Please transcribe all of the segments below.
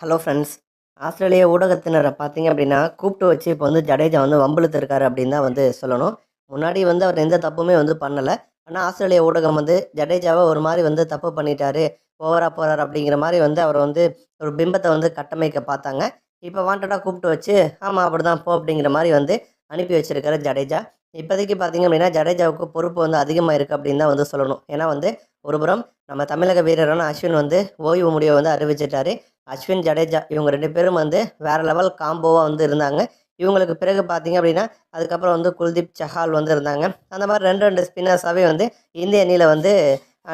Hello friends ஆஸ்திரேலிய ஊடகத்தினரை பார்த்தீங்க அப்படின்னா கூப்பிட்டு வச்சு இப்போ வந்து ஜடேஜா வந்து வம்பிழுத்து இருக்காரு அப்படின்னு தான் வந்து சொல்லணும். முன்னாடி வந்து அவர் எந்த தப்புமே வந்து பண்ணலை. ஆனால் ஆஸ்திரேலிய ஊடகம் வந்து ஜடேஜாவை ஒரு மாதிரி வந்து தப்பு பண்ணிட்டாரு ஓவராக போகிறார் அப்படிங்கிற மாதிரி வந்து அவர் வந்து ஒரு பிம்பத்தை வந்து கட்டமைக்க பார்த்தாங்க. இப்போ வாண்டடாக கூப்பிட்டு வச்சு ஆமாம் அப்படி தான் போ அப்படிங்கிற மாதிரி வந்து அனுப்பி வச்சிருக்காரு ஜடேஜா. இப்போதைக்கு பார்த்தீங்க அப்படின்னா ஜடேஜாவுக்கு பொறுப்பு வந்து அதிகமாக இருக்குது அப்படின்னு தான் வந்து சொல்லணும். ஏன்னா வந்து ஒருபுறம் நம்ம தமிழக வீரரான அஸ்வின் வந்து ஓய்வு முடிவை வந்து அறிவிச்சிட்டாரு. அஸ்வின் ஜடேஜா இவங்க ரெண்டு பேரும் வந்து வேறு லெவல் காம்போவாக வந்து இருந்தாங்க. இவங்களுக்கு பிறகு பார்த்தீங்க அப்படின்னா அதுக்கப்புறம் வந்து குல்தீப் சஹால் வந்து இருந்தாங்க. அந்த மாதிரி ரெண்டு ரெண்டு ஸ்பின்னர்ஸாகவே வந்து இந்திய அணியில் வந்து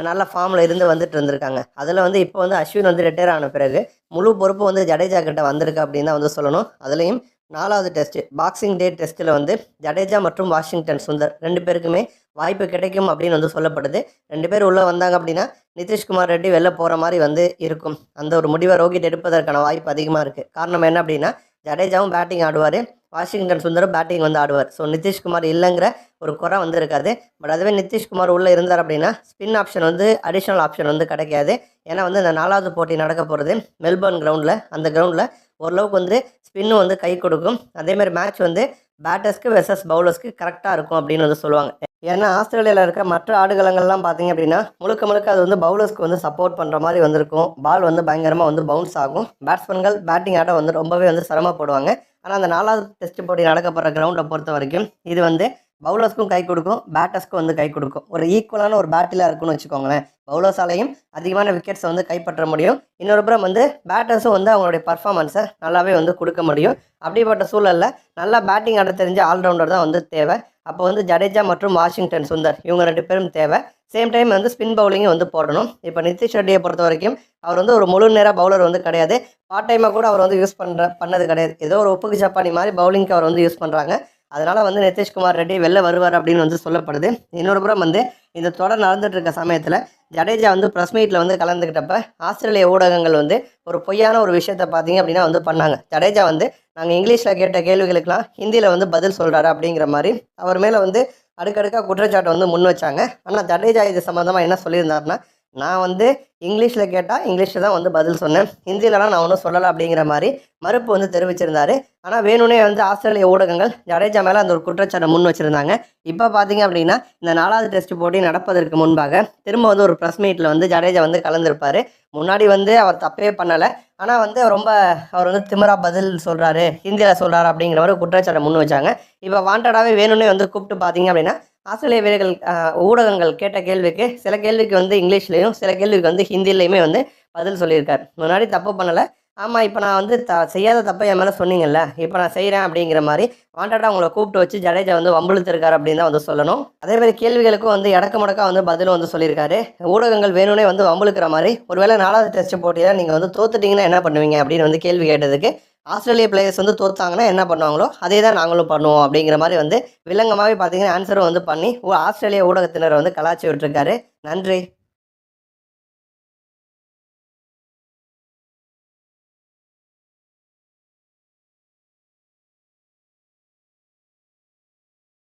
நல்ல ஃபார்மில் இருந்து வந்துட்டு இருந்திருக்காங்க. அதில் வந்து இப்போ வந்து அஸ்வின் வந்து ரிட்டையர் ஆன பிறகு முழு பொறுப்பு வந்து ஜடேஜா கிட்ட வந்திருக்கு அப்படின்னு தான் வந்து சொல்லணும். அதுலேயும் நாலாவது டெஸ்ட் பாக்ஸிங் டே டெஸ்ட்டில் வந்து ஜடேஜா மற்றும் வாஷிங்டன் சுந்தர் ரெண்டு பேருக்குமே வாய்ப்பு கிடைக்கும் அப்படின்னு வந்து சொல்லப்படுது. ரெண்டு பேர் உள்ளே வந்தாங்க அப்படின்னா நிதிஷ்குமார் ரெட்டி வெளில போகிற மாதிரி வந்து இருக்கும். அந்த ஒரு முடிவை ரோஹித் எடுப்பதற்கான வாய்ப்பு அதிகமாக இருக்குது காரணம் என்ன அப்படின்னா ஜடேஜாவும் பேட்டிங் ஆடுவார். வாஷிங்டன் சுந்தரும் பேட்டிங் வந்து ஆடுவார். ஸோ நிதிஷ்குமார் இல்லைங்கிற ஒரு குறை வந்து இருக்காது. பட் அதுவே நிதிஷ்குமார் உள்ளே இருந்தார் அப்படின்னா ஸ்பின் ஆப்ஷன் வந்து அடிஷ்னல் ஆப்ஷன் வந்து கிடைக்காது. ஏன்னா வந்து இந்த நாலாவது போட்டி நடக்க போகிறது மெல்பர்ன் கிரவுண்டில் அந்த கிரவுண்டில் ஓரளவுக்கு வந்து ஸ்பின்னு வந்து கை கொடுக்கும். அதேமாதிரி மேட்ச் வந்து பேட்டர்ஸ்க்கு வெர்சஸ் பவுலர்ஸ்க்கு கரெக்டாக இருக்கும் அப்படின்னு வந்து சொல்லுவாங்க. ஏன்னா ஆஸ்திரேலியாவில் இருக்க மற்ற ஆடுகளங்கள்லாம் பார்த்தீங்க அப்படின்னா முழுக்க முழுக்க அது வந்து பவுலர்ஸ்க்கு வந்து சப்போர்ட் பண்ணுற மாதிரி வந்திருக்கும். பால் வந்து பயங்கரமாக வந்து பவுன்ஸ் ஆகும். பேட்ஸ்மேன்கள் பேட்டிங் ஆட வந்து ரொம்பவே வந்து சிரமப்படுவாங்க. ஆனால் அந்த நாலாவது டெஸ்ட் போட்டி நடக்கப்படுற கிரவுண்டை பொறுத்த வரைக்கும் இது வந்து பவுலர்ஸ்க்கும் கை கொடுக்கும் பேட்டர்ஸ்க்கும் வந்து கை கொடுக்கும். ஒரு ஈக்குவலான ஒரு பேட்டிலாக இருக்குன்னு வச்சுக்கோங்களேன். பவுலர்ஸாலையும் அதிகமான விக்கெட்ஸை வந்து கைப்பற்ற முடியும். இன்னொரு புறம் வந்து பேட்டர்ஸும் வந்து அவங்களுடைய பர்ஃபார்மன்ஸை நல்லாவே வந்து கொடுக்க முடியும். அப்படிப்பட்ட சூழலில் நல்லா பேட்டிங் ஆட தெரிஞ்ச ஆல்ரவுண்டர் தான் வந்து தேவை. அப்போ வந்து ஜடேஜா மற்றும் வாஷிங்டன் சுந்தர் இவங்க ரெண்டு பேரும் தேவை. சேம் டைம் வந்து ஸ்பின் பவுலிங்கும் வந்து போடணும். இப்போ நிதிஷ் ரெட்டியை பொறுத்த வரைக்கும் அவர் வந்து ஒரு முழு நேர பவுலர் வந்து கிடையாது. பார்ட் டைமாக கூட அவர் வந்து யூஸ் பண்ணுற பண்ணது கிடையாது. ஏதோ ஒரு ஒப்புக்கு சப்பானி மாதிரி பவுலிங்க்கு அவர் வந்து யூஸ் பண்ணுறாங்க அதனால் வந்து நிதிஷ்குமார் ரெட்டி வெளில வருவார் அப்படின்னு வந்து சொல்லப்படுது. இன்னொரு புறம் வந்து இந்த தொடர் நடந்துட்டு இருக்க சமயத்தில் ஜடேஜா வந்து ப்ரெஸ் மீட்டில் வந்து கலந்துக்கிட்டப்ப ஆஸ்திரேலிய ஊடகங்கள் வந்து ஒரு பொய்யான ஒரு விஷயத்த பார்த்தீங்க அப்படின்னா வந்து பண்ணாங்க. ஜடேஜா வந்து நாங்கள் இங்கிலீஷில் கேட்ட கேள்விகளுக்கெல்லாம் ஹிந்தியில் வந்து பதில் சொல்கிறாரு அப்படிங்கிற மாதிரி அவர் மேலே வந்து அடுக்கடுக்காக குற்றச்சாட்டை வந்து முன் வச்சாங்க. ஆனால் ஜடேஜா இது சம்மந்தமாக என்ன சொல்லியிருந்தாருன்னா நான் வந்து இங்கிலீஷில் கேட்டால் இங்கிலீஷில் தான் வந்து பதில் சொன்னேன். ஹிந்திலலாம் நான் ஒன்றும் சொல்லலை அப்படிங்கிற மாதிரி மறுப்பு வந்து தெரிவிச்சிருந்தாரு. ஆனால் வேணும்னே வந்து ஆஸ்திரேலிய ஊடகங்கள் ஜடேஜா மேலே அந்த ஒரு குற்றச்சாட்டை முன் வச்சுருந்தாங்க. இப்போ பார்த்தீங்க அப்படின்னா இந்த நாலாவது டெஸ்ட் போட்டி நடப்பதற்கு முன்பாக திரும்ப வந்து ஒரு ப்ரெஸ் மீட்டில் வந்து ஜடேஜா வந்து கலந்துருப்பார். முன்னாடி வந்து அவர் தப்பே பண்ணலை. ஆனால் வந்து ரொம்ப அவர் வந்து திமிரா பதில் சொல்கிறாரு ஹிந்தியில் சொல்கிறாரு அப்படிங்கிற மாதிரி குற்றச்சாட்டை முன் வச்சாங்க. இப்போ வாண்டடாகவே வேணும்னே வந்து கூப்பிட்டு பார்த்தீங்க அப்படின்னா ஆஸ்திரேலிய வீரர்கள் ஊடகங்கள் கேட்ட கேள்விக்கு சில கேள்விக்கு வந்து இங்கிலீஷ்லேயும் சில கேள்விக்கு வந்து ஹிந்திலையுமே வந்து பதில் சொல்லியிருக்கார். முன்னாடி தப்பு பண்ணலை. ஆமாம் இப்போ நான் வந்து த செய்யாத தப்பை என் மேலே சொன்னீங்கல்ல இப்போ நான் செய்கிறேன் அப்படிங்கிற மாதிரி வாண்டடாக உங்களை கூப்பிட்டு வச்சு ஜடேஜா வந்து வம்பிழுத்திருக்காரு அப்படின்னு தான் வந்து சொல்லணும். அதே மாதிரி கேள்விகளுக்கும் வந்து இடக்க முடக்கா வந்து பதிலும் வந்து சொல்லியிருக்காரு. ஊடகங்கள் வேணும்னே வந்து வம்பிழுக்கிற மாதிரி ஒருவேளை நாலாவது டெஸ்ட் போட்டியில் நீங்கள் வந்து தோத்துட்டிங்கன்னா என்ன பண்ணுவீங்க அப்படின்னு வந்து கேள்வி கேட்டதுக்கு ஆஸ்திரேலிய பிளேயர்ஸ் வந்து தோற்றாங்கன்னா என்ன பண்ணுவாங்களோ அதே தான் நாங்களும் பண்ணுவோம் அப்படிங்கிற மாதிரி வந்து வில்லங்கமாகவே பார்த்தீங்கன்னா ஆன்சரும் வந்து பண்ணி ஊ- ஆஸ்திரேலிய ஊடகத்தினரை வந்து கலாச்சி விட்டுருக்காரு. நன்றி.